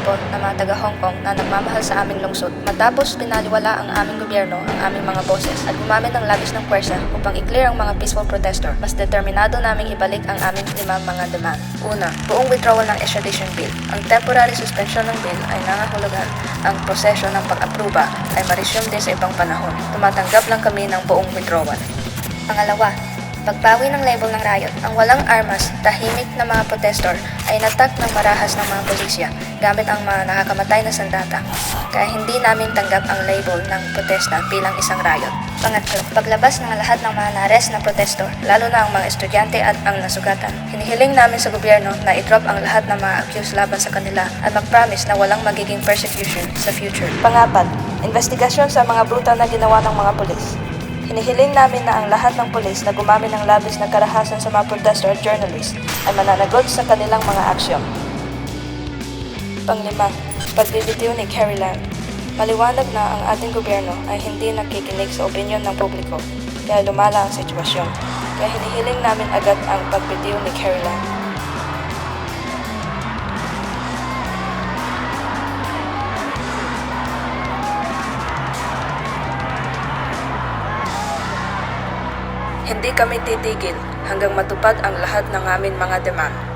grupo ng mga taga Hong Kong na nagmamahal sa aming lungsod. Matapos pinaliwala ang aming gobyerno, ang aming mga boses at gumamit ng labis ng puwersa upang i-clear ang mga peaceful protester, mas determinado naming ibalik ang aming limang mga demand. Una, buong withdrawal ng extradition bill. Ang temporary suspension ng bill ay nangahulugan ang proseso ng pag-aproba ay ma-resume din sa ibang panahon. Tumatanggap lang kami ng buong withdrawal. Pangalawa, pagbawi ng label ng riot. Ang walang armas, tahimik na mga protestor ay natak ng marahas ng mga pulisya gamit ang mga nakakamatay na sandata. Kaya hindi namin tanggap ang label ng protesta bilang isang riot. Pangatlo, paglabas ng lahat ng mga nares na protestor, lalo na ang mga estudyante at ang nasugatan. Hinihiling namin sa gobyerno na i-drop ang lahat ng mga accused laban sa kanila at mag-promise na walang magiging persecution sa future. Pangapat, investigasyon sa mga brutal na ginawa ng mga pulis. Hinihiling namin na ang lahat ng pulis na gumamit ng labis na karahasan sa mga protester at journalist ay mananagot sa kanilang mga aksyon. Panglima, pagbibitiw ni Carrie Lam. Maliwanag na ang ating gobyerno ay hindi nakikinig sa opinyon ng publiko, kaya lumala ang sitwasyon. Kaya hinihiling namin agad ang pagbitiw ni Carrie Lam. Hindi kami titigil hanggang matupad ang lahat ng aming mga demand.